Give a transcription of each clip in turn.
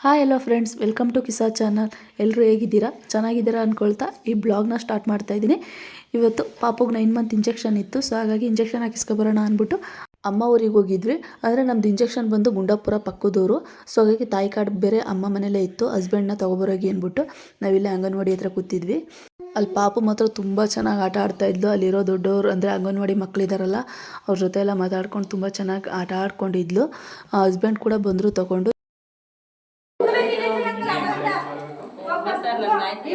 Hi hello friends welcome to ಕಿಸಾ channel ಎಲ್ಲರೂ ಹೇಗಿದ್ದೀರಾ? ಚೆನ್ನಾಗಿದ್ದೀರಾ ಅಂದ್ಕೊಳ್ತಾ ಈ ಬ್ಲಾಗ್ನ ಸ್ಟಾರ್ಟ್ ಮಾಡ್ತಾ ಇದ್ದೀನಿ. ಇವತ್ತು ಪಾಪಗೆ ನೈನ್ ಮಂತ್ ಇಂಜೆಕ್ಷನ್ ಇತ್ತು. ಸೊ ಹಾಗಾಗಿ ಇಂಜೆಕ್ಷನ್ ಹಾಕಿಸ್ಕೊಬರೋಣ ಅಂದ್ಬಿಟ್ಟು ಅಮ್ಮ ಊರಿಗೆ ಹೋಗಿದ್ವಿ. ಆದರೆ ನಮ್ದು ಇಂಜೆಕ್ಷನ್ ಬಂದು ಗುಂಡಾಪುರ ಪಕ್ಕದವರು ಸೊ ಹಾಗಾಗಿ ತಾಯಿ ಕಾರ್ಡ್ ಬೇರೆ ಅಮ್ಮ ಮನೇಲೇ ಇತ್ತು. ಹಸ್ಬೆಂಡ್ನ ತೊಗೊಬರೋಗಿ ಅಂದ್ಬಿಟ್ಟು ನಾವಿಲ್ಲೇ ಅಂಗನವಾಡಿ ಹತ್ರ ಕೂತಿದ್ವಿ. ಅಲ್ಲಿ ಪಾಪು ಮಾತ್ರ ತುಂಬ ಚೆನ್ನಾಗಿ ಆಟ ಆಡ್ತಾ ಇದ್ಲು. ಅಲ್ಲಿರೋ ದೊಡ್ಡವರು ಅಂದರೆ ಅಂಗನವಾಡಿ ಮಕ್ಕಳಿದಾರಲ್ಲ ಅವ್ರ ಜೊತೆ ಎಲ್ಲ ಮಾತಾಡ್ಕೊಂಡು ತುಂಬ ಚೆನ್ನಾಗಿ ಆಟ ಆಡ್ಕೊಂಡಿದ್ಲು. ಹಸ್ಬೆಂಡ್ ಕೂಡ ಬಂದರು ತಗೊಂಡು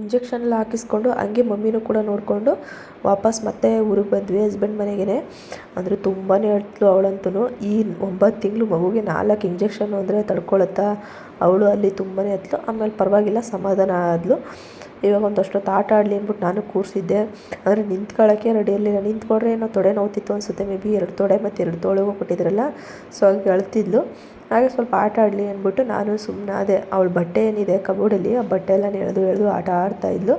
ಇಂಜೆಕ್ಷನ್ ಎಲ್ಲ ಹಾಕಿಸ್ಕೊಂಡು, ಹಂಗೆ ಮಮ್ಮಿನೂ ಕೂಡ ನೋಡಿಕೊಂಡು ವಾಪಸ್ ಮತ್ತೆ ಊರಿಗೆ ಬಂದ್ವಿ ಹಸ್ಬೆಂಡ್ ಮನೆಗೇ ಅಂದರೆ ತುಂಬಾ ಹೇಳ್ತಲು ಅವಳಂತೂ ಈ ಒಂಬತ್ತು ತಿಂಗಳು ಮಗುಗೆ ನಾಲ್ಕು ಇಂಜೆಕ್ಷನ್ ಅಂದರೆ ತಡ್ಕೊಳತ್ತಾ? ಅವಳು ಅಲ್ಲಿ ತುಂಬಾ ಹತ್ಲು ಆಮೇಲೆ ಪರವಾಗಿಲ್ಲ, ಸಮಾಧಾನ ಆದಳು ಇವಾಗ ಒಂದಷ್ಟೊತ್ತು ಆಟ ಆಡಲಿ ಅಂದ್ಬಿಟ್ಟು ನಾನು ಕೂರಿಸಿದ್ದೆ. ಅಂದರೆ ನಿಂತ್ಕೊಳ್ಳೋಕ್ಕೆ ರೆಡಿ ಇರಲಿಲ್ಲ ನಿಂತ್ಕೊಂಡ್ರೆ ಏನೋ ತೊಡೆ ನೋವುತ್ತಿತ್ತು ಅನಿಸುತ್ತೆ. ಮೇ ಬಿ ಎರಡು ತೊಡೆ ಮತ್ತು ಎರಡು ತೋಳಿಗೂ ಕೊಟ್ಟಿದ್ರಲ್ಲ. ಸೊ ಹಾಗೆ ಅಳ್ತಿದ್ಲು. ಹಾಗೆ ಸ್ವಲ್ಪ ಆಟ ಆಡಲಿ ಅಂದ್ಬಿಟ್ಟು ನಾನು ಸುಮ್ಮನೆ ಅದೇ ಅವಳ ಬಟ್ಟೆ ಏನಿದೆ ಕಬೋರ್ಡಲ್ಲಿ ಆ ಬಟ್ಟೆ ಎಲ್ಲ ಎಳೆದು ಎಳೆದು ಆಟ ಆಡ್ತಾ ಇದ್ಲು.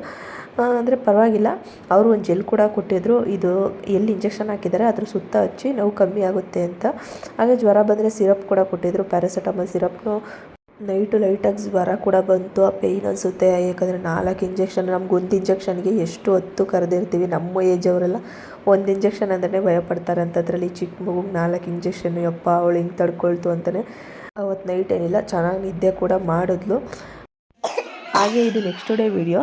ಅಂದರೆ ಪರವಾಗಿಲ್ಲ. ಅವರು ಒಂದು ಜೆಲ್ ಕೂಡ ಕೊಟ್ಟಿದ್ರು. ಇದು ಎಲ್ಲಿ ಇಂಜೆಕ್ಷನ್ ಹಾಕಿದ್ದಾರೆ ಅದ್ರ ಸುತ್ತ ಹಚ್ಚಿ ನೋವು ಕಮ್ಮಿ ಆಗುತ್ತೆ ಅಂತ. ಹಾಗೆ ಜ್ವರ ಬಂದರೆ ಸಿರಪ್ ಕೂಡ ಕೊಟ್ಟಿದ್ರು. ಪ್ಯಾರಾಸಿಟಮಲ್ ಸಿರಪ್ನು ನೈಟು ಲೈಟಾಗಿ ಜ್ವರ ಕೂಡ ಬಂತು, ಆ ಪೇಯ್ನ್ ಅನಿಸುತ್ತೆ. ಯಾಕಂದರೆ ನಾಲ್ಕು ಇಂಜೆಕ್ಷನ್ ನಮ್ಗೆ ಒಂದು ಇಂಜೆಕ್ಷನ್ಗೆ ಎಷ್ಟು ಹೊತ್ತು ಕರೆದಿರ್ತೀವಿ, ನಮ್ಮ ಏಜ್ ಅವರೆಲ್ಲ ಒಂದು ಇಂಜೆಕ್ಷನ್ ಅಂದ್ರೆ ಭಯ ಪಡ್ತಾರೆ ಅದರಲ್ಲಿ ಚಿಕ್ಕ ಮಗುಗೆ ನಾಲ್ಕು ಇಂಜೆಕ್ಷನ್ ಯಪ್ಪ ಅವಳು ಹಿಂಗೆ ತಡ್ಕೊಳ್ತು ಅಂತಲೇ ಅವತ್ತು ನೈಟ್ ಏನಿಲ್ಲ, ಚೆನ್ನಾಗಿ ನಿದ್ದೆ ಕೂಡ ಮಾಡಿದ್ಲು. ಹಾಗೆ ಇದು ನೆಕ್ಸ್ಟ್ ಡೇ ವಿಡಿಯೋ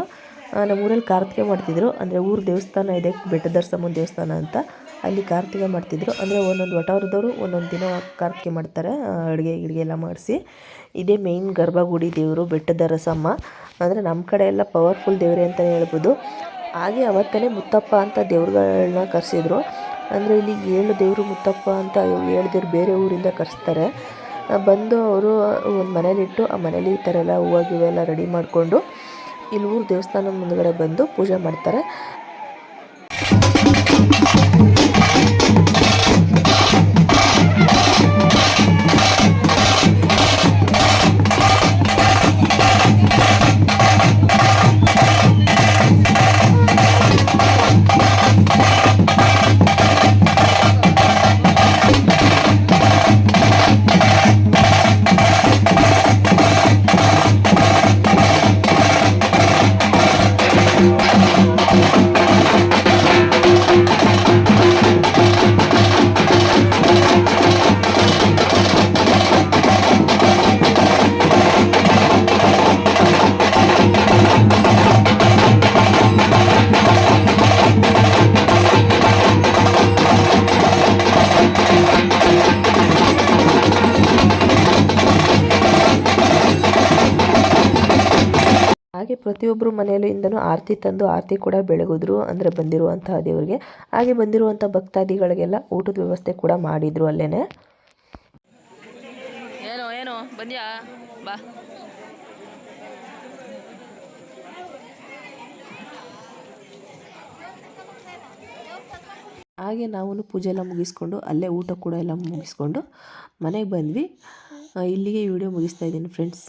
ನಮ್ಮ ಊರಲ್ಲಿ ಕಾರ್ತಿಕೆ ಮಾಡ್ತಿದ್ರು, ಅಂದರೆ ಊರು ದೇವಸ್ಥಾನ ಇದೆ, ಬೆಟ್ಟದರ್ಸಮ್ಮನ ದೇವಸ್ಥಾನ ಅಂತ. ಅಲ್ಲಿ ಕಾರ್ತಿಕ ಮಾಡ್ತಿದ್ರು. ಅಂದರೆ ಒಂದೊಂದು ವಟಾರದವರು ಒಂದೊಂದು ದಿನ ಕಾರ್ತಿಕೆ ಮಾಡ್ತಾರೆ ಅಡುಗೆ ಗಿಡಿಗೆ ಎಲ್ಲ ಮಾಡಿಸಿ. ಇದೇ ಮೇಯ್ನ್ ಗರ್ಭಗುಡಿ ದೇವರು ಬೆಟ್ಟದ ರಸಮ್ಮ ಅಂದರೆ ನಮ್ಮ ಕಡೆ ಎಲ್ಲ ಪವರ್ಫುಲ್ ದೇವರೇ ಅಂತಲೇ ಹೇಳ್ಬೋದು. ಹಾಗೆ ಅವತ್ತೇ ಮುತ್ತಪ್ಪ ಅಂತ ದೇವ್ರುಗಳನ್ನ ಕರೆಸಿದ್ರು. ಅಂದರೆ ಇಲ್ಲಿ ಏಳು ದೇವರು ಮುತ್ತಪ್ಪ ಅಂತ ಏಳು ದೇವ್ರು ಬೇರೆ ಊರಿಂದ ಕರೆಸ್ತಾರೆ. ಬಂದು ಅವರು ಒಂದು ಮನೇಲಿಟ್ಟು ಆ ಮನೇಲಿ ಈ ಥರ ಎಲ್ಲ ಹೂವು ಗಿವು ರೆಡಿ ಮಾಡಿಕೊಂಡು ಇಲ್ಲಿ ಊರು ದೇವಸ್ಥಾನ ಮುಂದುಗಡೆ ಬಂದು ಪೂಜೆ ಮಾಡ್ತಾರೆ. ಪ್ರತಿಯೊಬ್ಬರು ಮನೆಯಿಂದನೂ ಆರತಿ ತಂದು ಆರತಿ ಕೂಡ ಬೆಳಗಿದ್ರು ಅಂದರೆ ಬಂದಿರುವಂತಹ ದೇವರಿಗೆ. ಹಾಗೆ ಬಂದಿರುವಂಥ ಭಕ್ತಾದಿಗಳಿಗೆಲ್ಲ ಊಟದ ವ್ಯವಸ್ಥೆ ಕೂಡ ಮಾಡಿದರು ಅಲ್ಲೇ ಏನು ಏನು? ಬಂದ್ಯಾ? ಬಾ. ಹಾಗೆ ನಾವು ಪೂಜೆ ಎಲ್ಲ ಮುಗಿಸ್ಕೊಂಡು ಅಲ್ಲೇ ಊಟ ಕೂಡ ಎಲ್ಲ ಮುಗಿಸ್ಕೊಂಡು ಮನೆಗೆ ಬಂದ್ವಿ. ಇಲ್ಲಿಗೆ ವಿಡಿಯೋ ಮುಗಿಸ್ತಾ ಇದ್ದೀನಿ ಫ್ರೆಂಡ್ಸ್